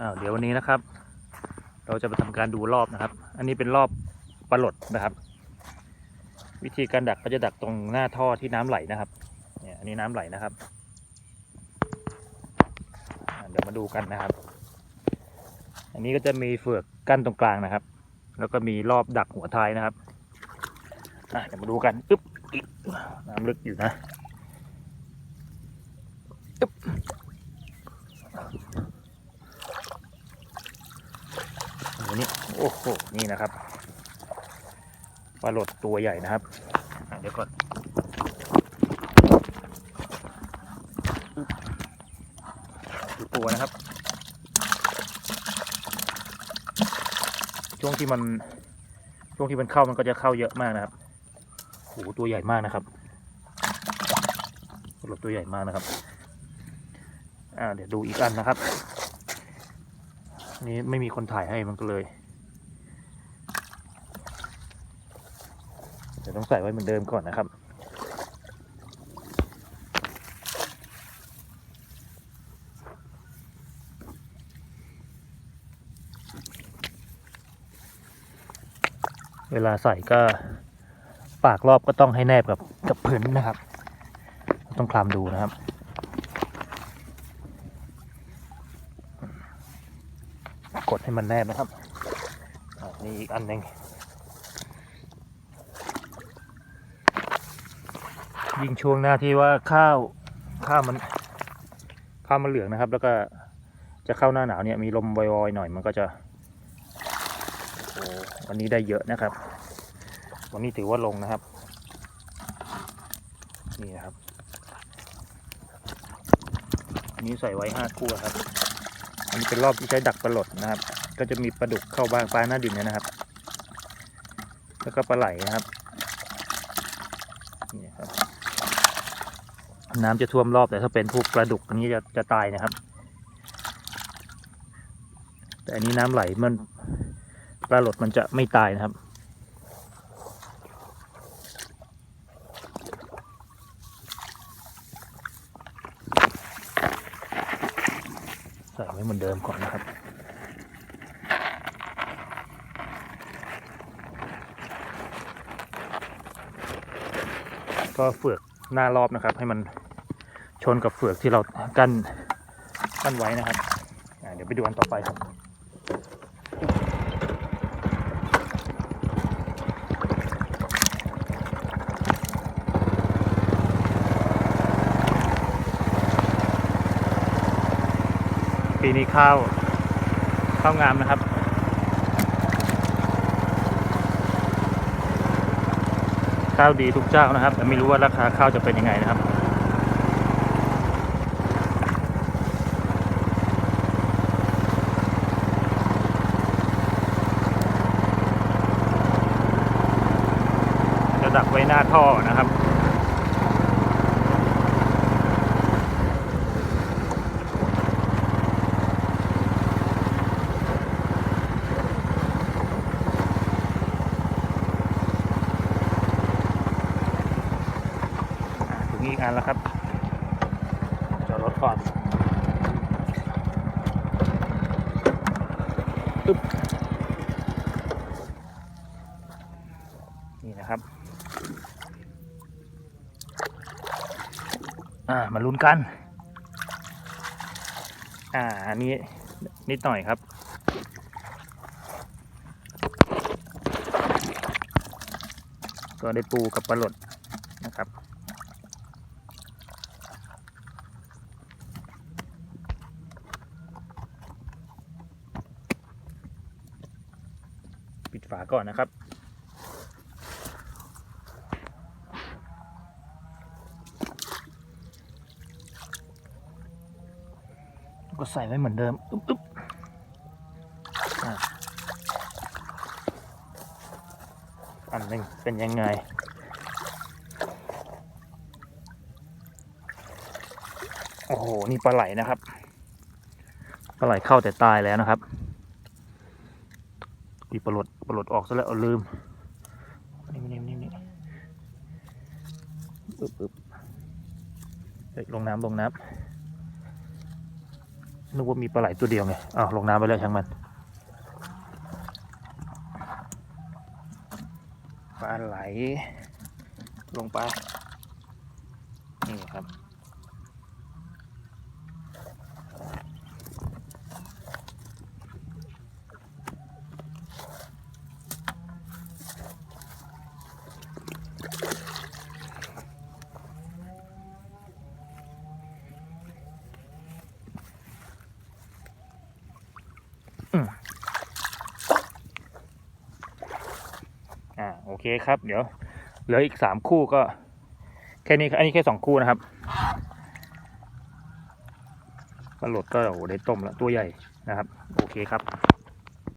อ้าวเดี๋ยววันนี้นะครับ เราจะมาทำการดูรอบนะครับ อันนี้เป็นรอบปลดนะครับ วิธีการดักก็จะดักตรงหน้าท่อที่น้ำไหลนะครับเนี่ยอันนี้น้ำไหลนะครับเดี๋ยวมาดูกันนะครับ อันนี้ก็จะมีเฟือกกั้นตรงกลางนะครับ แล้วก็มีรอบดักหัวท้ายนะครับเดี๋ยวมาดูกันอึ๊บอิ๊บน้ำลึกอยู่นะันนี้โอ้โหนี่นะครับปลาหลดตัวใหญ่นะครับเดี๋ยวก่อนดูตัวนะครับ ช่วงที่มันช่วงที่มันเข้ามันก็จะเข้าเยอะมากนะครับโอ้โหตัวใหญ่มากนะครับปลาหลดตัวใหญ่มากนะครับอ่าเดี๋ยวดูอีกอันนะครับ นี่ไม่มีคนถ่ายให้มันก็เลยเดี๋ยวต้องใส่ไว้เหมือนเดิมก่อนนะครับ เวลาใส่ก็ปากรอบก็ต้องให้แนบกับกับพื้นนะครับ ต้องคลำดูนะครับ กดให้มันแนบนะครับนี่อีกอันหนึ่งยิ่งช่วงหน้าที่ว่าข้าวข้าวมันข้าวมันเหลืองนะครับ แล้วก็จะเข้าหน้าหนาวเนี่ยมีลมวอยๆหน่อยมันก็จะวันนี้ได้เยอะนะครับ วันนี้ถือว่าลงนะครับ นี่นะครับ อันนี้ใส่ไว้ห้าคู่ครับ อันนี้เป็นรอบที่ใช้ดักปลาหลดนะครับ ก็จะมีปลาดุกเข้าบ้างปลาหน้าดินเนยนะครับ แล้วก็ปลาไหลนะครับนี่ครับ น้ำจะท่วมรอบแต่ถ้าเป็นพวกปลาดุกอันนี้จะจะตายนะครับ แต่อันนี้น้ำไหลมันปลาหลดมันจะไม่ตายนะครับ ใส่ไว้เหมือนเดิมก่อนนะครับก็เฟือกหน้ารอบนะครับ ให้มันชนกับเฟือกที่เรากั้นกั้นไว้นะครับเดี๋ยวไปดูอันต่อไปครับ ปีนี้ข้าวข้าวงามนะครับ ข้าวดีทุกเจ้านะครับแต่ไม่รู้ว่าราคาข้าวจะเป็นยังไงนะครับจะดักไว้หน้าท่อนะครับ มีอีกอันแล้วครับ จอดรถก่อนปึ๊บนี่นะครับ อ่า มาลุ้นกัน อ่า อันนี้นิดหน่อยครับก็ได้ปูกับปลาหลดนะครับ ปิด ฝาก่อนนะครับ ก็ใส่ไว้เหมือนเดิมอุ๊บอุ๊บอันหนึ่งเป็นยังไงโอ้โห นี่ปลาไหลนะครับ ปลาไหลเข้าแต่ตายแล้วนะครับ ปีปลดปลดออกซะแล้วเอาลืมนี่นี่นี่นี่อึบอึบเฮ้ยลงน้ำลงน้ำนึกว่ามีปลาไหลตัวเดียวไงอ้าวลงน้ำไปแล้วช่างมันปลาไหลลงไปนี่ครับ เคครับ เดี๋ยวเหลืออีกสามคู่ก็ แค่นี้อันนี้แค่สองคู่นะครับปลาโหลดก็โอ้โหได้ต้มแล้วตัวใหญ่นะครับ โอเคครับ